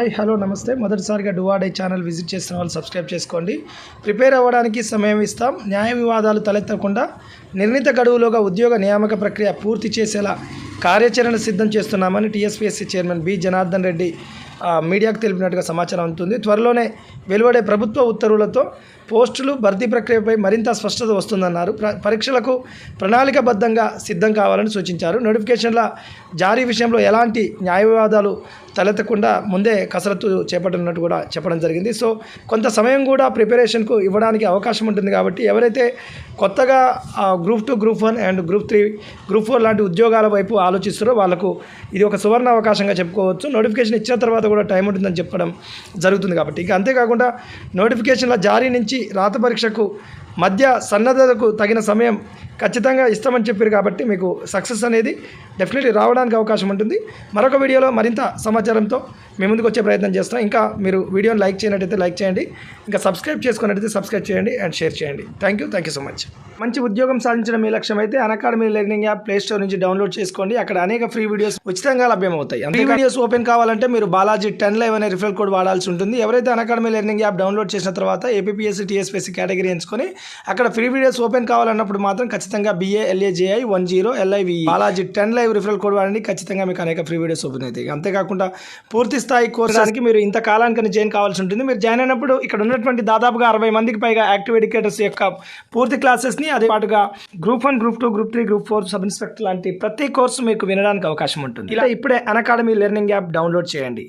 Hi hello నమస్తే. మొదటిసారిగా డువాడే channel visit చేసిన వాళ్ళు సబ్స్క్రైబ్ చేసుకోండి. ప్రిపేర్ అవ్వడానికి సమయం ఇస్తాం. న్యాయ వివాదాలు తలెత్తకుండా నిర్ణీత గడువులోగా ఉద్యోగ నియామక ప్రక్రియ పూర్తి చేసేలా కార్యాచరణ సిద్ధం చేస్తున్నామని TSPSC chairman B. Janardhan Reddy మీడియాకు తెలిపినట్టుగా సమాచారం అందుతుంది. త్వరలోనే వెలువడే ప్రభుత్వ ఉత్తర్వులతో పోస్టులు భర్తీ ప్రక్రియపై మరింత స్పష్టత వస్తుందన్నారు. ప్ర పరీక్షలకు ప్రణాళికబద్ధంగా సిద్ధం కావాలని సూచించారు. నోటిఫికేషన్ల జారీ విషయంలో ఎలాంటి న్యాయ వివాదాలు తలెత్తకుండా ముందే కసరత్తు చేపట్టనున్నట్టు కూడా చెప్పడం జరిగింది. సో కొంత సమయం కూడా ప్రిపరేషన్కు ఇవ్వడానికి అవకాశం ఉంటుంది కాబట్టి ఎవరైతే కొత్తగా group two group one and group three group four లాంటి ఉద్యోగాల వైపు ఆలోచిస్తారో వాళ్ళకు ఇది ఒక సువర్ణ అవకాశంగా చెప్పుకోవచ్చు. నోటిఫికేషన్ ఇచ్చిన తర్వాత కూడా టైం ఉంటుందని చెప్పడం జరుగుతుంది కాబట్టి. ఇక అంతేకాకుండా నోటిఫికేషన్ల జారీ నుంచి రాత పరీక్షకు మధ్య సన్నద్ధతకు తగిన సమయం ఖచ్చితంగా ఇస్తామని చెప్పారు కాబట్టి మీకు సక్సెస్ అనేది డెఫినెట్లీ రావడానికి అవకాశం ఉంటుంది. మరొక వీడియోలో మరింత సమాచారంతో మీ ముందుకు వచ్చే ప్రయత్నం చేస్తాం. ఇంకా మీరు వీడియోని లైక్ చేయనట్టయితే లైక్ చేయండి. ఇంకా సబ్స్క్రైబ్ చేసుకున్నట్టయితే సబ్స్క్రైబ్ చేయండి అండ్ షేర్ చేయండి. Thank you thank you so much మంచి ఉద్యోగం సాధించడం మీ లక్ష్యం అయితే academy learning app play store నుంచి డౌన్లోడ్ చేసుకోండి. అక్కడ అనేక ఫ్రీ వీడియోస్ ఉచితంగా లభ్యమవుతాయి. అంతే వీడియోస్ ఓపెన్ కావాలంటే మీరు బాలాజీ టెన్ లైవ్ అనే రిఫరల్ కోడ్ వాడాల్సి ఉంటుంది. ఎవరైతే అకాడమీ లెర్నింగ్ యాప్ డౌన్లోడ్ చేసిన తర్వాత ఏపీఎస్సీ టీఎస్పీఎస్సీ కేటగిరీ ఎంచుకొని అక్కడ ఫ్రీ వీడియోస్ ఓపెన్ కావాలన్నప్పుడు మాత్రం ఖచ్చితంగా B A L A J I one zero L I V Balaji ten live referral code వాడండి. ఖచ్చితంగా మీకు అనేక ఫ్రీ వీడియోస్ ఓపెన్ అవుతాయి. అంతేకాకుండా పూర్తి స్థాయి కోర్సానికి మీరు ఇంత కాలానికి జాయిన్ కావాల్సి ఉంటుంది. మీరు జాయిన్ అయినప్పుడు ఇక్కడ ఉన్నటువంటి దాదాపుగా అరవై మందికి పైగా యాక్టివ్ ఎడ్యుకేటర్స్ యొక్క పూర్తి క్లాసెస్ని అదే పాటుగా group one group two group three group four sub inspector లాంటి ప్రతి కోర్సు మీకు వినడానికి అవకాశం ఉంటుంది. ఇలా ఇప్పుడే అకాడమీ లెర్నింగ్ యాప్ డౌన్లోడ్ చేయండి.